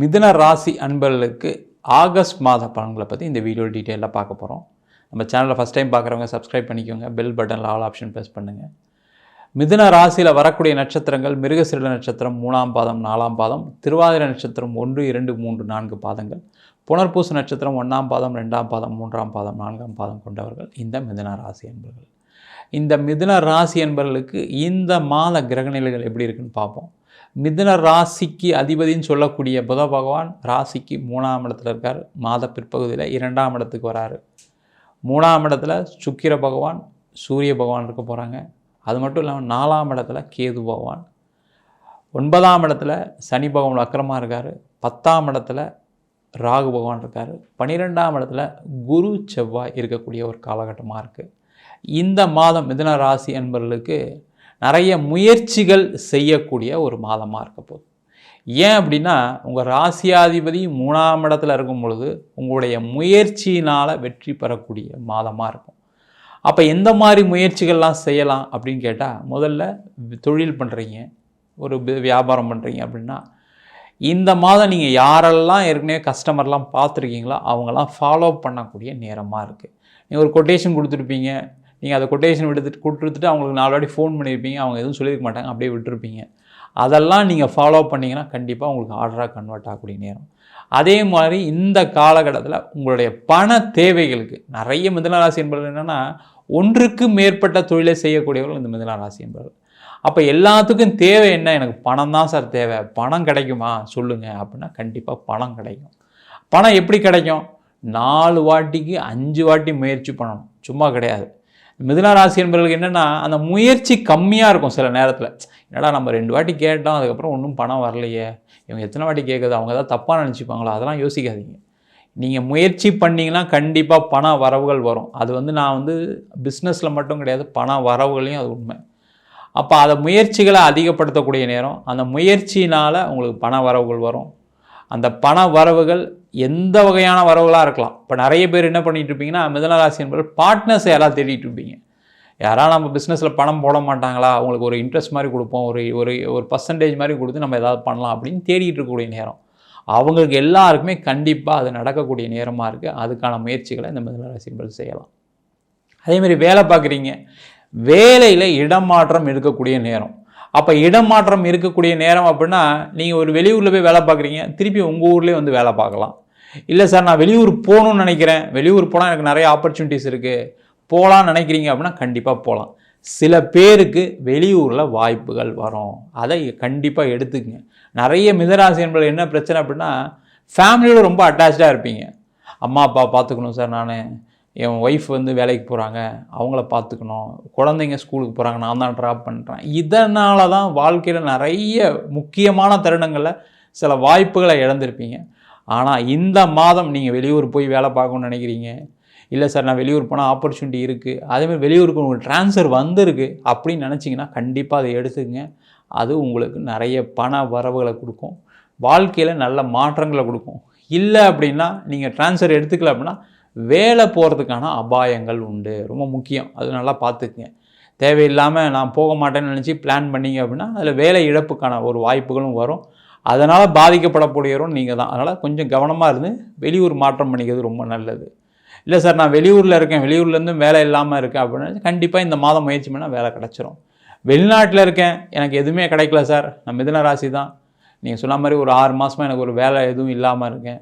மிதுன ராசி அன்பர்களுக்கு ஆகஸ்ட் மாத பலன்களை பற்றி இந்த வீடியோ டீட்டெயிலாக பார்க்க போகிறோம் நம்ம சேனலில் ஃபஸ்ட் டைம் பார்க்குறவங்க சப்ஸ்கிரைப் பண்ணிக்கோங்க. பெல் பட்டனில் ஆல் ஆப்ஷன் ப்ரெஸ் பண்ணுங்கள் மிதுன ராசியில் வரக்கூடிய நட்சத்திரங்கள் மிருகசீல நட்சத்திரம் மூணாம் பாதம் நாலாம் பாதம் திருவாதிரை நட்சத்திரம் ஒன்று இரண்டு மூன்று நான்கு பாதங்கள் புனர்பூச நட்சத்திரம் ஒன்றாம் பாதம் ரெண்டாம் பாதம் மூன்றாம் பாதம் நான்காம் பாதம் கொண்டவர்கள் இந்த மிதுன ராசி என்பவர்கள் இந்த மிதுன ராசி என்பவர்களுக்கு இந்த மாத கிரகநிலைகள் எப்படி இருக்குன்னு பார்ப்போம். மிதுன ராசிக்கு அதிபதின்னு சொல்லக்கூடிய புத பகவான் ராசிக்கு மூணாம் இடத்துல இருக்கார். மாத பிற்பகுதியில் இரண்டாம் இடத்துக்கு வராரு. மூணாம் இடத்துல சுக்கிர பகவான் சூரிய பகவான் இருக்க போகிறாங்க அது மட்டும் இல்லாமல் நாலாம் இடத்துல கேது பகவான். ஒன்பதாம் இடத்துல சனி பகவான் அக்கிரமாக இருக்கார். பத்தாம் இடத்துல ராகு பகவான் இருக்கார். பன்னிரெண்டாம் இடத்துல குரு செவ்வாய் இருக்கக்கூடிய ஒரு காலகட்டமாக இருக்குது இந்த மாதம் மிதன ராசி என்பவர்களுக்கு நிறைய முயற்சிகள் செய்யக்கூடிய ஒரு மாதமாக இருக்க போகுது. ஏன் அப்படின்னா உங்கள் ராசியாதிபதி மூணாம் இடத்துல இருக்கும் பொழுது உங்களுடைய முயற்சியினால் வெற்றி பெறக்கூடிய மாதமாக இருக்கும். அப்போ எந்த மாதிரி முயற்சிகள்லாம் செய்யலாம் அப்படின்னு கேட்டால் முதல்ல தொழில் பண்ணுறீங்க ஒரு வியாபாரம் பண்ணுறீங்க அப்படின்னா இந்த மாதம் நீங்கள் யாரெல்லாம் ஏற்கனவே கஸ்டமர்லாம் பார்த்துருக்கீங்களோ அவங்கெல்லாம் ஃபாலோ பண்ணக்கூடிய நேரமாக இருக்குது நீங்கள் ஒரு கொட்டேஷன் கொடுத்துருப்பீங்க நீங்கள் அதை கொட்டேஷன் விடுத்துட்டு கொடுத்துட்டு அவங்களுக்கு நாலு வாட்டி ஃபோன் பண்ணியிருப்பீங்க அவங்க எதுவும் சொல்லியிருக்க மாட்டாங்க. அப்படியே விட்டுருப்பீங்க. அதெல்லாம் நீங்கள் ஃபாலோ பண்ணிங்கன்னா கண்டிப்பாக உங்களுக்கு ஆர்டராக கன்வெர்ட் ஆகக்கூடிய நேரம். அதே மாதிரி இந்த காலகட்டத்தில் உங்களுடைய பண தேவைகளுக்கு நிறைய மிதனராசி என்பவர்கள் என்னென்னா ஒன்றுக்கு மேற்பட்ட தொழிலை செய்யக்கூடியவர்கள் இந்த மிதனராசி என்பவர்கள் அப்போ எல்லாத்துக்கும் தேவை என்ன? எனக்கு பணம் தான் சார் தேவை. பணம் கிடைக்குமா? சொல்லுங்கள் அப்படின்னா கண்டிப்பாக பணம் கிடைக்கும். பணம் எப்படி கிடைக்கும்? நாலு வாட்டிக்கு அஞ்சு வாட்டி முயற்சி பண்ணணும். சும்மா கிடையாது. மிதுன ராசி என்பவர்களுக்கு என்னென்னா அந்த முயற்சி கம்மியாக இருக்கும் சில நேரத்தில். என்னடா நம்ம ரெண்டு வாட்டி கேட்டோம் அதுக்கப்புறம் ஒன்றும் பணம் வரலையே. இவங்க எத்தனை வாட்டி கேட்குது அவங்க ஏதாவது தப்பாக நினச்சிப்பாங்களோ? அதெல்லாம் யோசிக்காதீங்க. நீங்கள் முயற்சி பண்ணிங்கன்னா கண்டிப்பாக பண வரவுகள் வரும். அது வந்து நான் வந்து பிஸ்னஸில் மட்டும் கிடையாது பண வரவுகளையும் அது உண்மை. அப்போ அதை முயற்சிகளை அதிகப்படுத்தக்கூடிய நேரம் அந்த முயற்சியினால் உங்களுக்கு பண வரவுகள் வரும். அந்த பண வரவுகள் எந்த வகையான வரவுகளாக இருக்கலாம். இப்போ நிறைய பேர் என்ன பண்ணிகிட்டு இருப்பீங்கன்னா மிதனராசி என்பது பார்ட்னர்ஸ் யாராவது தேடிட்டு இருப்பீங்க. யாராவது நம்ம பிஸ்னஸில் பணம் போட மாட்டாங்களா? அவங்களுக்கு ஒரு இன்ட்ரெஸ்ட் மாதிரி கொடுப்போம். ஒரு ஒரு ஒரு பர்சன்டேஜ் மாதிரி கொடுத்து நம்ம ஏதாவது பண்ணலாம் அப்படின்னு தேடிட்டு இருக்கக்கூடிய நேரம். அவங்களுக்கு எல்லாருக்குமே கண்டிப்பாக அது நடக்கக்கூடிய நேரமாக இருக்குது அதுக்கான முயற்சிகளை இந்த மிதனராசி என்பது செய்யலாம். அதேமாதிரி வேலை பார்க்குறீங்க. வேலையில் இடமாற்றம் இருக்கக்கூடிய நேரம். அப்போ இடமாற்றம் இருக்கக்கூடிய நேரம் அப்படின்னா நீங்கள் ஒரு வெளியூரில் போய் வேலை பார்க்குறீங்க திருப்பி உங்கள் ஊர்லேயே வந்து வேலை பார்க்கலாம். இல்லை சார் நான் வெளியூர் போகணும்னு நினைக்கிறேன். வெளியூர் போனால் எனக்கு நிறைய ஆப்பர்ச்சுனிட்டிஸ் இருக்குது போகலான்னு நினைக்கிறீங்க அப்படின்னா கண்டிப்பாக போகலாம் சில பேருக்கு வெளியூரில் வாய்ப்புகள் வரும். அதை கண்டிப்பாக எடுத்துக்கங்க. நிறைய மிதராசி என்பது என்ன பிரச்சனை அப்படின்னா ஃபேமிலியோட ரொம்ப அட்டாச்சாக இருப்பீங்க. அம்மா அப்பா பார்த்துக்கணும் சார் நான். என் ஒய்ஃப் வந்து வேலைக்கு போகிறாங்க அவங்கள பார்த்துக்கணும். குழந்தைங்க ஸ்கூலுக்கு போகிறாங்க நான் தான் ட்ராப் பண்ணுறேன் இதனால தான் வாழ்க்கையில் நிறைய முக்கியமான தருணங்களில் சில வாய்ப்புகளை இழந்திருப்பீங்க. ஆனால் இந்த மாதம் நீங்கள் வெளியூர் போய் வேலை பார்க்கணும்னு நினைக்கிறீங்க. இல்லை சார் நான் வெளியூர் போனால் ஆப்பர்ச்சுனிட்டி இருக்குது அதேமாதிரி வெளியூருக்கு உங்களுக்கு ட்ரான்ஸ்ஃபர் வந்திருக்கு அப்படின்னு நினச்சிங்கன்னா கண்டிப்பாக அதை எடுத்துக்கங்க. அது உங்களுக்கு நிறைய பண வரவுகளை கொடுக்கும். வாழ்க்கையில் நல்ல மாற்றங்களை கொடுக்கும். இல்லை அப்படின்னா நீங்கள் ட்ரான்ஸ்ஃபர் எடுத்துக்கல அப்படின்னா வேலை போகிறதுக்கான அபாயங்கள் உண்டு. ரொம்ப முக்கியம். அது நல்லா பார்த்துக்குங்க. தேவையில்லாமல் நான் போக மாட்டேன்னு நினச்சி பிளான் பண்ணீங்க அப்படின்னா அதில் வேலை இழப்புக்கான ஒரு வாய்ப்புகளும் வரும். அதனால் பாதிக்கப்படக்கூடியவரும் நீங்கள் தான். அதனால் கொஞ்சம் கவனமாக இருந்து வெளியூர் மாற்றம் பண்ணிக்கிறது ரொம்ப நல்லது. இல்லை சார் நான் வெளியூரில் இருக்கேன். வெளியூர்லேருந்து வேலை இல்லாமல் இருக்கேன் அப்படின்னா கண்டிப்பாக இந்த மாதம் முயற்சி பண்ணால் வேலை கிடச்சிரும். வெளிநாட்டில் இருக்கேன். எனக்கு எதுவுமே கிடைக்கல சார். நான் மிதன ராசி தான். நீங்கள் சொன்ன மாதிரி ஒரு ஆறு மாதமாக எனக்கு ஒரு வேலை எதுவும் இல்லாமல் இருக்கேன்.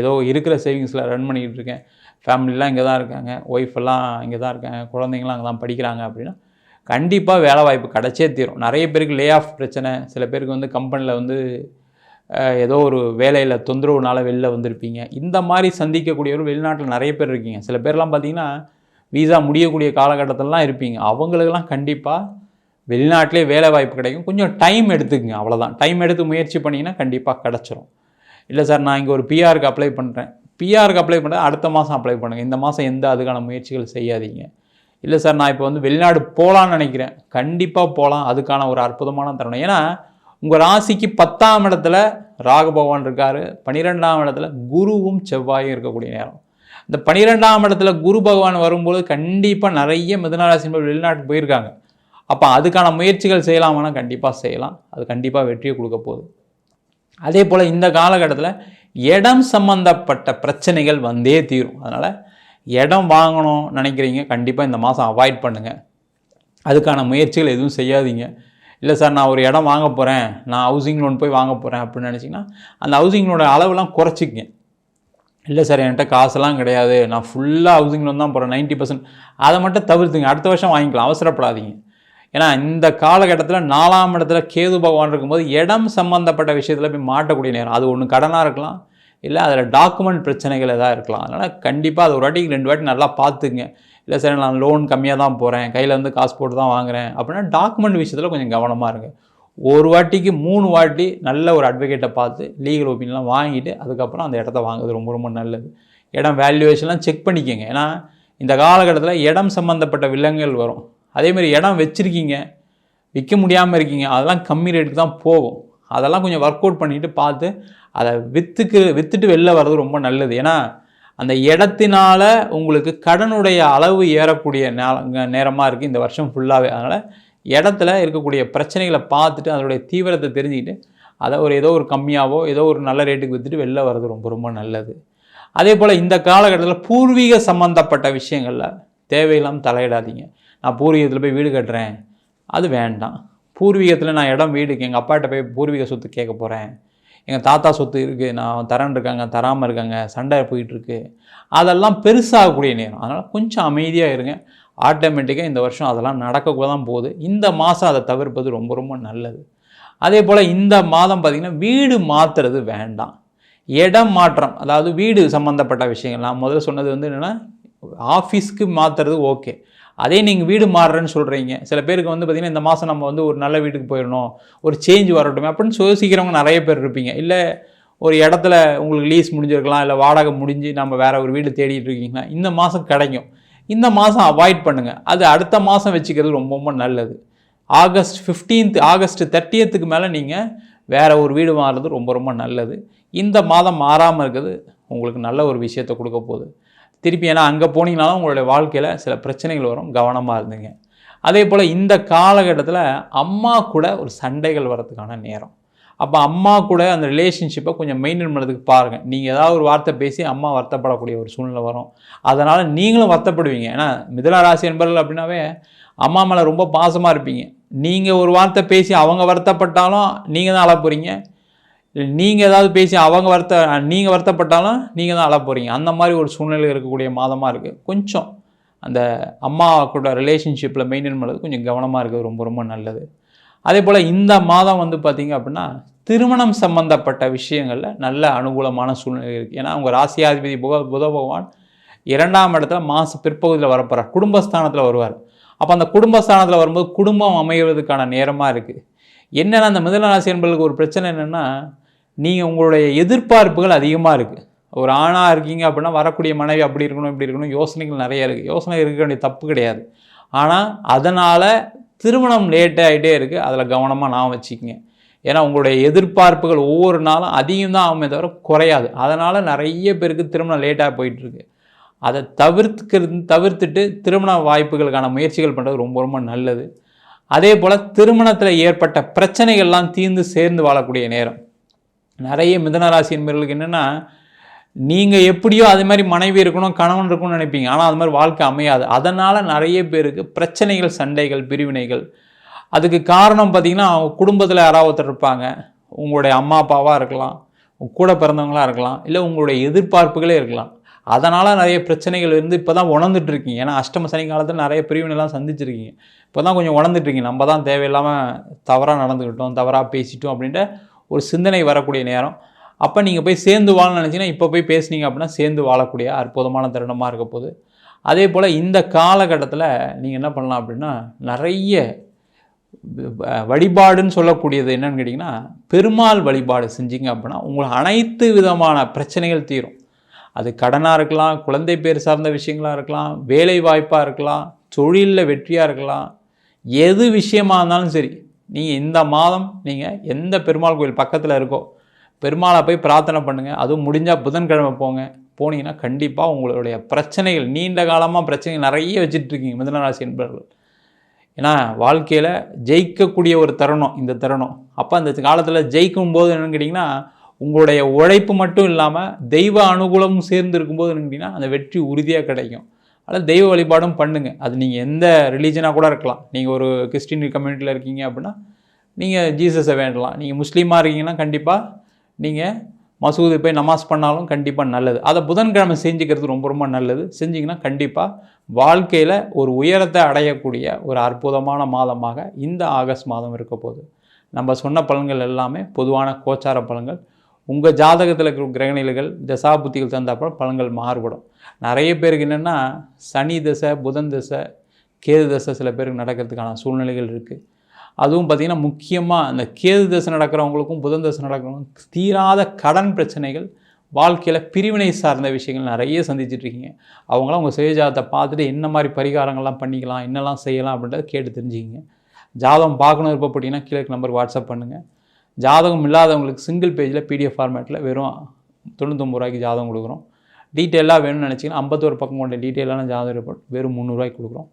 ஏதோ இருக்கிற சேவிங்ஸில் ரன் பண்ணிக்கிட்டு இருக்கேன் ஃபேமிலிலாம் இங்கே தான் இருக்காங்க. ஒய்ஃப் எல்லாம் இங்கே தான் இருக்காங்க. குழந்தைங்களாம் அங்கே தான் படிக்கிறாங்க அப்படின்னா கண்டிப்பாக வேலை வாய்ப்பு கிடச்சே தீரும். நிறைய பேருக்கு லே ஆஃப் பிரச்சனை. சில பேருக்கு வந்து கம்பெனியில் வந்து ஏதோ ஒரு வேலையில் தொந்தரவுனால வெளில வந்திருப்பீங்க. இந்த மாதிரி சந்திக்கக்கூடியவர் வெளிநாட்டில் நிறைய பேர் இருக்கீங்க. சில பேர்லாம் பார்த்தீங்கன்னா வீசா முடியக்கூடிய காலகட்டத்திலலாம் இருப்பீங்க. அவங்களுக்கெல்லாம் கண்டிப்பாக வெளிநாட்டிலே வேலை வாய்ப்பு கிடைக்கும். கொஞ்சம் டைம் எடுத்துக்கங்க. அவ்வளோதான் டைம் எடுத்து முயற்சி பண்ணிங்கன்னா கண்டிப்பாக கிடச்சிரும். இல்லை சார் நான் இங்கே ஒரு பிஆருக்கு அப்ளை பண்ணுறேன் பிஆருக்கு அப்ளை பண்ணுறேன் அடுத்த மாதம் அப்ளை பண்ணுங்கள் இந்த மாதம் எந்த அதுக்கான முயற்சிகள் செய்யாதீங்க. இல்லை சார் நான் இப்போ வந்து வெளிநாடு போகலான்னு நினைக்கிறேன். கண்டிப்பாக போகலாம். அதுக்கான ஒரு அற்புதமான தருணம். ஏன்னா உங்கள் ராசிக்கு பத்தாம் இடத்துல ராகு பகவான் இருக்கார். பன்னிரெண்டாம் இடத்துல குருவும் செவ்வாயும் இருக்கக்கூடிய நேரம். இந்த பன்னிரெண்டாம் இடத்துல குரு பகவான் வரும்போது கண்டிப்பாக நிறைய மிதனராசி வெளிநாட்டுக்கு போயிருக்காங்க. அப்போ அதுக்கான முயற்சிகள் செய்யலாமான்னா கண்டிப்பாக செய்யலாம். அது கண்டிப்பாக வெற்றியை கொடுக்க போகுது. அதே போல் இந்த காலகட்டத்தில் இடம் சம்மந்தப்பட்ட பிரச்சனைகள் வந்தே தீரும். அதனால் இடம் வாங்கணும் நினைக்கிறீங்க கண்டிப்பாக இந்த மாதம் அவாய்ட் பண்ணுங்கள் அதுக்கான முயற்சிகள் எதுவும் செய்யாதீங்க. இல்லை சார் நான் ஒரு இடம் வாங்க போகிறேன் நான் ஹவுசிங் லோன் போய் வாங்க போகிறேன் அப்படின்னு நினச்சிங்கன்னா அந்த ஹவுசிங் லோனோட அளவுலாம் குறைச்சிக்கங்க. இல்லை சார் என்கிட்ட காசெல்லாம் கிடையாது. நான் ஃபுல்லாக ஹவுசிங் லோன் தான் போகிறேன் நைன்ட்டி பர்சன்ட் அதை மட்டும் தவிர்த்துங்க. அடுத்த வருஷம் வாங்கிக்கலாம் அவசரப்படாதீங்க. ஏன்னா இந்த காலகட்டத்தில் நாலாம் இடத்துல கேது பகவான் இருக்கும்போது இடம் சம்மந்தப்பட்ட விஷயத்தில் போய் மாட்டக்கூடிய நேரம். அது ஒன்று கடனாக இருக்கலாம். இல்லை அதில் டாக்குமெண்ட் பிரச்சனைகள் எதாவது இருக்கலாம். அதனால் கண்டிப்பாக அது ஒரு வாட்டி ரெண்டு வாட்டி நல்லா பார்த்துங்க இல்லை சார் நான் லோன் கம்மியாக தான் போகிறேன் கையில் இருந்து காசு போட்டு தான் வாங்குறேன். அப்படின்னா டாக்குமெண்ட் விஷயத்தில் கொஞ்சம் கவனமாக இருங்க. ஒரு வாட்டிக்கு மூணு வாட்டி நல்ல ஒரு அட்வொகேட்டை பார்த்து லீகல் ஒப்பீனியெலாம் வாங்கிட்டு அதுக்கப்புறம் அந்த இடத்த வாங்குறது ரொம்ப ரொம்ப நல்லது. இடம் வேல்யூவேஷன்லாம் செக் பண்ணிக்கோங்க. ஏன்னா இந்த காலகட்டத்தில் இடம் சம்மந்தப்பட்ட விலங்குகள் வரும். அதேமாதிரி இடம் வச்சுருக்கீங்க விற்க முடியாமல் இருக்கீங்க அதெல்லாம் கம்மி ரேட்டுக்கு தான் போகும். அதெல்லாம் கொஞ்சம் ஒர்க் அவுட் பண்ணிவிட்டு பார்த்து அதை விற்றுக்கு விற்றுட்டு வெளில வர்றது ரொம்ப நல்லது. ஏன்னா அந்த இடத்தினால உங்களுக்கு கடனுடைய அளவு ஏறக்கூடிய நேரமாக இருக்குது இந்த வருஷம் ஃபுல்லாகவே அதனால் இடத்துல இருக்கக்கூடிய பிரச்சனைகளை பார்த்துட்டு அதனுடைய தீவிரத்தை தெரிஞ்சுக்கிட்டு அதை ஒரு ஏதோ ஒரு கம்மியாகவோ ஏதோ ஒரு நல்ல ரேட்டுக்கு விற்றுட்டு வெளில வர்றது ரொம்ப ரொம்ப நல்லது. அதே போல் இந்த காலகட்டத்தில் பூர்வீக சம்மந்தப்பட்ட விஷயங்களில் தேவையில்லாமல் தலையிடாதீங்க. நான் பூர்வீகத்தில் போய் வீடு கட்டுறேன். அது வேண்டாம். பூர்வீகத்தில் நான் இடம் வீடுக்கு எங்கள் அப்பாட்ட போய் பூர்வீக சொத்து கேட்க போகிறேன் எங்கள் தாத்தா சொத்து இருக்குது நான் தரேன் இருக்காங்க தராமல் இருக்காங்க சண்டை போயிட்டுருக்கு அதெல்லாம் பெருசாகக்கூடிய நேரம். அதனால் கொஞ்சம் அமைதியாக இருங்க. ஆட்டோமேட்டிக்காக இந்த வருஷம் அதெல்லாம் நடக்க தான் போகுது. இந்த மாதம் அதை தவிர்ப்பது ரொம்ப ரொம்ப நல்லது. அதே போல் இந்த மாதம் பார்த்திங்கன்னா வீடு மாற்றுறது வேண்டாம். இடம் மாற்றம் அதாவது வீடு சம்மந்தப்பட்ட விஷயங்கள். நான் முதல்ல சொன்னது வந்து என்னென்னா ஆஃபீஸ்க்கு மாற்றுறது ஓகே அதே நீங்கள் வீடு மாறுறேன்னு சொல்கிறீங்க சில பேருக்கு வந்து பார்த்திங்கன்னா இந்த மாதம் நம்ம வந்து ஒரு நல்ல வீட்டுக்கு போயிடணும் ஒரு சேஞ்ச் வரட்டும் அப்படின்னு யோசிக்கிறவங்க நிறைய பேர் இருப்பீங்க. இல்லை ஒரு இடத்துல உங்களுக்கு லீஸ் முடிஞ்சிருக்கலாம் இல்லை வாடகை முடிஞ்சு நம்ம வேறு ஒரு வீடு தேடிட்டு இருக்கீங்கன்னா இந்த மாதம் கிடைக்கும். இந்த மாதம் அவாய்ட் பண்ணுங்கள் அது அடுத்த மாதம் வச்சுக்கிறது ரொம்ப ரொம்ப நல்லது. ஆகஸ்ட் ஃபிஃப்டீன்த் ஆகஸ்ட் தேர்ட்டியத்துக்கு மேலே நீங்கள் வேறு ஒரு வீடு மாறுறது ரொம்ப ரொம்ப நல்லது. இந்த மாதம் மாறாமல் இருக்கிறது உங்களுக்கு நல்ல ஒரு விஷயத்தை கொடுக்க போகுது. திருப்பி ஏன்னா அங்கே போனீங்கனாலும் உங்களுடைய வாழ்க்கையில் சில பிரச்சனைகள் வரும். கவனமாக இருந்தீங்க. அதே போல் இந்த காலகட்டத்தில் அம்மா கூட ஒரு சண்டைகள் வரதுக்கான நேரம். அப்போ அம்மா கூட அந்த ரிலேஷன்ஷிப்பை கொஞ்சம் மெயின்டைன் பண்ணுறதுக்கு பாருங்கள் நீங்கள் ஏதாவது ஒரு வார்த்தை பேசி அம்மா வருத்தப்படக்கூடிய ஒரு சூழ்நிலை வரும். அதனால் நீங்களும் வருத்தப்படுவீங்க. ஏன்னா மிதன ராசி என்பர்கள் அப்படின்னாவே அம்மா மேலே ரொம்ப பாசமாக இருப்பீங்க. நீங்கள் ஒரு வார்த்தை பேசி அவங்க வருத்தப்பட்டாலும் நீங்கள் தான் அழ நீங்கள் ஏதாவது பேசி அவங்க வருத்த நீங்கள் வருத்தப்பட்டாலும் நீங்கள் தான் அழ போகிறீங்க அந்த மாதிரி ஒரு சூழ்நிலை இருக்கக்கூடிய மாதமாக இருக்குது கொஞ்சம் அந்த அம்மா கூட ரிலேஷன்ஷிப்பில் மெயின்டைன் பண்ணுறது கொஞ்சம் கவனமாக இருக்கிறது ரொம்ப ரொம்ப நல்லது. அதே போல் இந்த மாதம் வந்து பார்த்திங்க அப்படின்னா திருமணம் சம்பந்தப்பட்ட விஷயங்களில் நல்ல அனுகூலமான சூழ்நிலை இருக்குது ஏன்னா அவங்க ராசியாதிபதி புக புத பகவான் இரண்டாம் இடத்துல மாத பிற்பகுதியில் வரப்போகிறார் குடும்பஸ்தானத்தில் வருவார். அப்போ அந்த குடும்பஸ்தானத்தில் வரும்போது குடும்பம் அமைவதற்கான நேரமாக இருக்குது என்னென்னா அந்த மிதன ராசி ஒரு பிரச்சனை என்னென்னா நீங்கள் உங்களுடைய எதிர்பார்ப்புகள் அதிகமாக இருக்குது ஒரு ஆணாக இருக்கீங்க அப்படின்னா வரக்கூடிய மனைவி அப்படி இருக்கணும் இப்படி இருக்கணும் யோசனைகள் நிறைய இருக்குது யோசனை இருக்க வேண்டிய தப்பு கிடையாது. ஆனால் அதனால் திருமணம் லேட் ஆகிட்டே இருக்குது அதில் கவனமாக நான் வச்சுக்கோங்க. ஏன்னா உங்களுடைய எதிர்பார்ப்புகள் ஒவ்வொரு நாளும் அதிகம் தான் ஆகுமே தவிர குறையாது. அதனால் நிறைய பேருக்கு திருமணம் லேட்டாக போயிட்டுருக்கு அதை தவிர்த்துக்கிறது தவிர்த்துட்டு திருமண வாய்ப்புகளுக்கான முயற்சிகள் பண்ணுறது ரொம்ப ரொம்ப நல்லது. அதே போல் திருமணத்தில் ஏற்பட்ட பிரச்சனைகள்லாம் தீர்ந்து சேர்ந்து வாழக்கூடிய நேரம். நிறைய மிதனராசி என்பவர்களுக்கு என்னென்னா நீங்கள் எப்படியோ அது மாதிரி மனைவி இருக்கணும் கணவன் இருக்கணும்னு நினைப்பீங்க. ஆனால் அது மாதிரி வாழ்க்கை அமையாது. அதனால் நிறைய பேருக்கு பிரச்சனைகள் சண்டைகள் பிரிவினைகள். அதுக்கு காரணம் பார்த்திங்கன்னா அவங்க குடும்பத்தில் யாராவது ஒருத்தர் இருப்பாங்க. உங்களுடைய அம்மா அப்பாவாக இருக்கலாம். கூட பிறந்தவங்களாக இருக்கலாம். இல்லை உங்களுடைய எதிர்பார்ப்புகளே இருக்கலாம். அதனால் நிறைய பிரச்சனைகள் இருந்து இப்போ தான் உணர்ந்துட்டுருக்கீங்க ஏன்னா அஷ்டம சனி காலத்தில் நிறைய பிரிவினைலாம் சந்திச்சிருக்கீங்க. இப்போ தான் கொஞ்சம் உணர்ந்துட்டுருக்கீங்க நம்ம தான் தேவையில்லாமல் தவறாக நடந்துக்கிட்டோம் தவறாக பேசிட்டோம் அப்படின்ட்டு ஒரு சிந்தனை வரக்கூடிய நேரம். அப்போ நீங்கள் போய் சேர்ந்து வாழணும்னு நினச்சிங்கன்னா இப்போ போய் பேசுனீங்க அப்படின்னா சேர்ந்து வாழக்கூடிய அற்புதமான தருணமாக இருக்க போகுது. அதே போல் இந்த காலகட்டத்தில் நீங்கள் என்ன பண்ணலாம் அப்படின்னா நிறைய வழிபாடுன்னு சொல்லக்கூடியது என்னென்னு கேட்டிங்கன்னா பெருமாள் வழிபாடு செஞ்சீங்க அப்படின்னா உங்களுக்கு அனைத்து விதமான பிரச்சனைகள் தீரும். அது கடனாக இருக்கலாம் குழந்தை பேர் சார்ந்த விஷயங்களாக இருக்கலாம் வேலை வாய்ப்பாக இருக்கலாம் தொழிலில் வெற்றியாக இருக்கலாம் எது விஷயமாக இருந்தாலும் சரி நீங்கள் இந்த மாதம் நீங்கள் எந்த பெருமாள் கோயில் பக்கத்தில் இருக்கோ பெருமாளை போய் பிரார்த்தனை பண்ணுங்கள் அதுவும் முடிஞ்சால் புதன்கிழமை போங்க. போனீங்கன்னா கண்டிப்பாக உங்களுடைய பிரச்சனைகள் நீண்ட காலமாக பிரச்சனைகள் நிறைய வச்சுட்ருக்கீங்க மிதனராசி என்பவர்கள் ஏன்னா வாழ்க்கையில் ஜெயிக்கக்கூடிய ஒரு தருணம் இந்த தருணம். அப்போ அந்த காலத்தில் ஜெயிக்கும் போது என்னென்னு கேட்டிங்கன்னா உங்களுடைய உழைப்பு மட்டும் இல்லாமல் தெய்வ அனுகூலமும் சேர்ந்து இருக்கும்போது என்னன்னு கேட்டிங்கன்னா அந்த வெற்றி உறுதியாக கிடைக்கும். அதில் தெய்வ வழிபாடும் பண்ணுங்கள் அது நீங்கள் எந்த ரிலீஜனாக கூட இருக்கலாம். நீங்கள் ஒரு கிறிஸ்டின் கம்யூனிட்டியில் இருக்கீங்க அப்படின்னா நீங்கள் ஜீசஸை வேண்டலாம். நீங்கள் முஸ்லீமாக இருக்கீங்கன்னா கண்டிப்பாக நீங்கள் மசூதி போய் நமாஸ் பண்ணாலும் கண்டிப்பாக நல்லது. அதை புதன்கிழமை செஞ்சுக்கிறது ரொம்ப ரொம்ப நல்லது. செஞ்சிங்கன்னா கண்டிப்பாக வாழ்க்கையில் ஒரு உயரத்தை அடையக்கூடிய ஒரு அற்புதமான மாதமாக இந்த ஆகஸ்ட் மாதம் இருக்க போகுது. நம்ம சொன்ன பலன்கள் எல்லாமே பொதுவான கோச்சார பலன்கள். உங்கள் ஜாதகத்தில் இருக்கிற கிரகணில்கள் தசா புத்திகள் தந்தாப்புல பலன்கள் மாறுபடும். நிறைய பேருக்கு என்னென்னா சனி தசை புதன் தசை கேது தசை சில பேருக்கு நடக்கிறதுக்கான சூழ்நிலைகள் இருக்குது அதுவும் பார்த்திங்கன்னா முக்கியமாக அந்த கேது தசை நடக்கிறவங்களுக்கும் புதன் தசை நடக்கிறவங்களுக்கும் தீராத கடன் பிரச்சனைகள் வாழ்க்கையில் பிரிவினை சார்ந்த விஷயங்கள் நிறைய சந்திச்சிட்ருக்கீங்க அவங்களாம் உங்கள் சுயஜாதத்தை பார்த்துட்டு என்ன மாதிரி பரிகாரங்கள்லாம் பண்ணிக்கலாம் என்னெல்லாம் செய்யலாம் அப்படின்றத கேட்டு தெரிஞ்சுக்கிங்க. ஜாதகம் பார்க்கணும் இருப்பப்பட்டிங்கன்னா கீழே நம்பர் வாட்ஸ்அப் பண்ணுங்கள் ஜாதகம் இல்லாதவங்களுக்கு சிங்கிள் பேஜில் பிடிஎஃப் ஃபார்மேட்டில் வெறும் தொண்ணூத்தொம்பது ரூபாய்க்கு ஜாதகம் கொடுக்குறோம். டீட்டெயிலாக வேணும்னு நினச்சிங்கன்னா ஐம்பத்தோரு பக்கம் கொண்ட டீட்டெயிலான ஜாதக ரிப்போர்ட் வெறும் முந்நூறுரூவாய்க்கு கொடுக்குறோம்.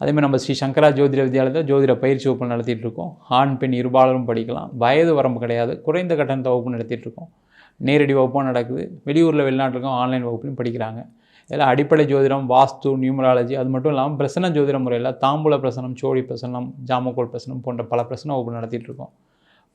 அதேமாதிரி நம்ம ஸ்ரீ சங்கரா ஜோதிட வித்யாலயத்தில் ஜோதிட பயிற்சி வகுப்பு நடத்திட்டு இருக்கோம். ஆண் பெண் இருபாலரும் படிக்கலாம். வயது வரம்பு கிடையாது. குறைந்த கட்டணத்தை வகுப்பு நடத்திட்டு இருக்கோம். நேரடி வகுப்பும் நடக்குது. வெளியூரில் வெளிநாட்டுக்கும் ஆன்லைன் வகுப்புலையும் படிக்கிறாங்க. இதில் அடிப்படை ஜோதிடம் வாஸ்து நியூமராலஜி அது மட்டும் இல்லாமல் பிரசன ஜோதிட முறையில் தாம்பூல பிரசனம் சோழி பிரசனம் ஜாமக்கோல் பிரசனம் போன்ற பல பிரசன வகுப்பு நடத்திட்டு இருக்கோம்.